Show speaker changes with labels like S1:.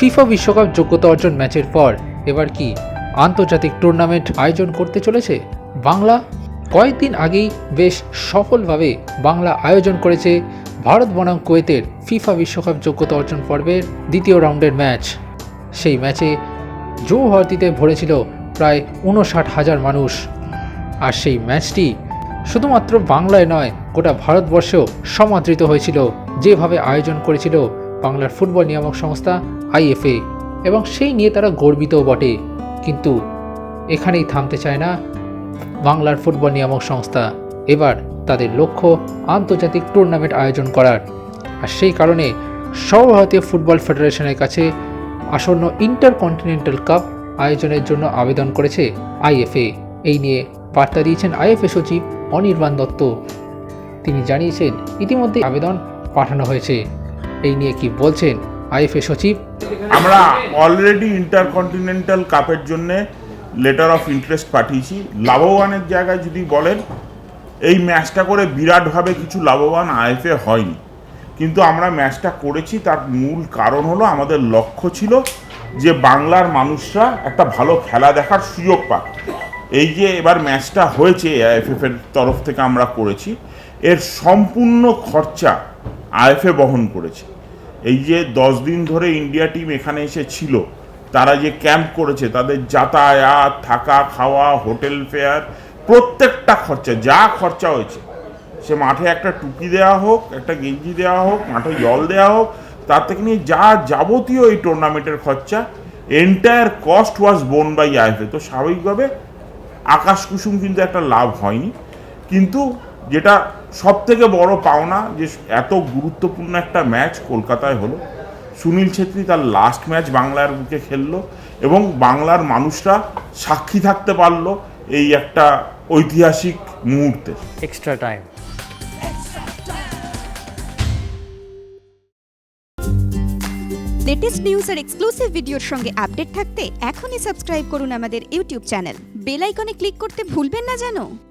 S1: FIFA বিশ্বকাপ যোগ্যতা অর্জন ম্যাচের পর এবার কি আন্তর্জাতিক টুর্নামেন্ট আয়োজন করতে চলেছে? বাংলা? কয়েকদিন আগেই বেশ সফলভাবে বাংলা আয়োজন করেছে ভারত বনাম কুয়েতের ফিফা বিশ্বকাপ যোগ্যতা অর্জন পর্বের দ্বিতীয় রাউন্ডের ম্যাচ। সেই ম্যাচে যৌহরতিতে ভরেছিল প্রায় উনষাট হাজার মানুষ। আর সেই ম্যাচটি শুধুমাত্র বাংলায় নয়, গোটা ভারতবর্ষেও সমাদৃত হয়েছিল। যেভাবে আয়োজন করেছিল বাংলার ফুটবল নিয়ামক সংস্থা আইএফএ, এবং সেই নিয়ে তারা গর্বিতও বটে। কিন্তু এখানেই থামতে চায় না বাংলার ফুটবল নিয়ামক সংস্থা। এবার তাদের লক্ষ্য আন্তর্জাতিক টুর্নামেন্ট আয়োজন করার। আর সেই কারণে সর্বভারতীয় ফুটবল ফেডারেশনের কাছে আসন্ন ইন্টারকন্টিনেন্টাল কাপ আয়োজনের জন্য আবেদন করেছে আইএফএ। এই নিয়ে বার্তা দিয়েছেন আইএফএ সচিব অনির্বাণ দত্ত। তিনি জানিয়েছেন ইতিমধ্যে আবেদন পাঠানো হয়েছে। এই নিয়ে কি বলছেন আইএফএ সচিব?
S2: আমরা অলরেডি ইন্টারকন্টিনেন্টাল কাপের জন্য লেটার অফ ইন্টারেস্ট পাঠিয়েছি। লাভবানের জায়গায় যদি বলেন, এই ম্যাচটা করে বিরাটভাবে কিছু লাভবান আইএফএ হয়নি। কিন্তু আমরা ম্যাচটা করেছি, তার মূল কারণ হলো আমাদের লক্ষ্য ছিল যে বাংলার মানুষরা একটা ভালো খেলা দেখার সুযোগ পাক। এই যে এবার ম্যাচটা হয়েছে আইএফএফ এর তরফ থেকে আমরা করেছি, এর সম্পূর্ণ খরচা আইএফএ বহন করেছে। এই যে দশ দিন ধরে ইন্ডিয়া টিম এখানে এসে ছিল, তারা যে ক্যাম্প করেছে, তাদের যাতায়াত, থাকা, খাওয়া, হোটেল ফেয়ার, প্রত্যেকটা খরচা, যা খরচা হয়েছে, সে মাঠে একটা টুপি দেওয়া হোক, একটা গেঞ্জি দেওয়া হোক, মাঠে জল দেওয়া হোক, তার থেকে নিয়ে যা যাবতীয় এই টুর্নামেন্টের খরচা এন্টায়ার কস্ট ওয়াজ বোন বাই আইএফএ। তো স্বাভাবিকভাবে আকাশ কুসুম কিন্তু একটা লাভ হয়নি। কিন্তু যেটা সব থেকে বড় পাওনা যে এত গুরুত্বপূর্ণ একটা ম্যাচ কলকাতায় হলো। সুনীল ছেত্রী তার লাস্ট ম্যাচ বাংলার বুকে খেললো এবং বাংলার মানুষরা সাক্ষী থাকতে পারল এই একটা ঐতিহাসিক মুহূর্তে।
S3: এক্সট্রা টাইম
S4: লেটেস্ট নিউজ আর এক্সক্লুসিভ ভিডিওর সঙ্গে আপডেট থাকতে এখনই সাবস্ক্রাইব করুন আমাদের ইউটিউব চ্যানেল বেল আইকনে ক্লিক করতে ভুলবেন না জানো?